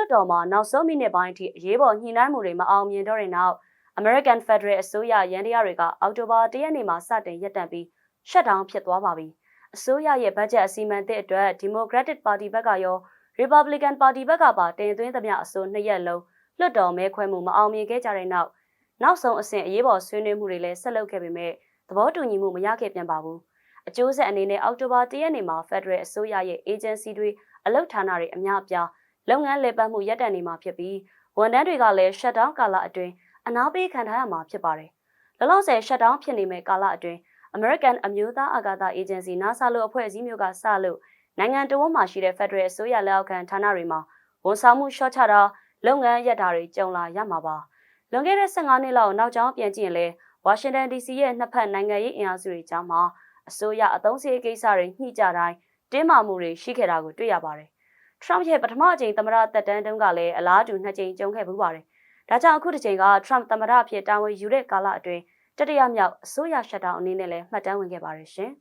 လွှတ်တော်မှာနောက်ဆုံးမိနစ်ပိုင်းအထိအရေးပေါ်ညှိနှိုင်းမှုတွေမအောင်မြင်တော့တဲ့နောက် American Federal အစိုးရရန်တရားတွေကအောက်တိုဘာ၁ရက်နေ့မှာစတင်ရပ်တန့်ပြီး shut down ဖြစ်သွားပါပြီ။အစိုးရရဲ့ဘတ်ဂျက်အစီအမံသစ်အတွက် Democratic Party ဘက်ကရော Republican Party ဘက်ကပါတင်သွင်းသမျှအဆိုနှစ်ရက်လုံးလွှတ်တော်မဲခွဲမှုမအောင်မြင်ခဲ့ကြတဲ့နောက်နောက်ဆုံးအဆင့်အရေးပေါ်ဆွေးနွေးမှုတွေလည်းဆက်လုပ်ခဲ့ပေမဲ့သဘောတူညီမှုမရခဲ့ပြန်ပါဘူး။အကျိုးဆက်အနေနဲ့အောက်တိုဘာ၁ရက်နေ့မှာ Federal အစိုးရရဲ့ agency တွေအလုပ်ဌာနတွေအများအပြား လုပ်ငန်းလည်ပတ်မှုရပ်တန့်နေမှာဖြစ်ပြီးဝန်ထမ်းတွေကလည်း shutdown ကာလအတွင်းအနာပေးခံထားရမှာဖြစ်ပါတယ်။လောလောဆယ် shutdown ဖြစ်နေမဲ့ကာလအတွင်း American အမျိုးသားအာကာသ Agency NASA လို့အဖွဲ့အစည်းမျိုးကစလို့နိုင်ငံတော်ဝန်မှရှိတဲ့ Federal အစိုးရလက်အောက်ခံဌာနတွေမှာဝန်ဆောင်မှုရှော့ချတာလုပ်ငန်းရပ်တာတွေကြုံလာရမှာပါ။လွန်ခဲ့တဲ့15နှစ်လောက်နောက်ကျောင်းပြန်ကြည့်ရင်လဲဝါရှင်တန် DC ရဲ့နှစ်ဖက်နိုင်ငံရေးအင်အားစုတွေကြားမှာအစိုးရအသုံးစရိတ်ကိစ္စတွေညှိကြတိုင်းတင်းမာမှုတွေရှိခဲ့တာကိုတွေ့ရပါတယ်။ Trump ရဲ့ပထမအကြိမ်သမ္မတသက်တမ်းတုန်းကလည်းအလားတူနှစ်ကြိမ်ကြုံခဲ့ပူပါတယ်။ဒါကြောင့်အခုတစ်ကြိမ်က Trump သမ္မတအဖြစ်တာဝန်ယူတဲ့ကာလအတွင်းတတိယမြောက်အစိုးရရှက်တောင်အနေနဲ့လည်းမှတ်တမ်းဝင်ခဲ့ပါတယ်ရှင်။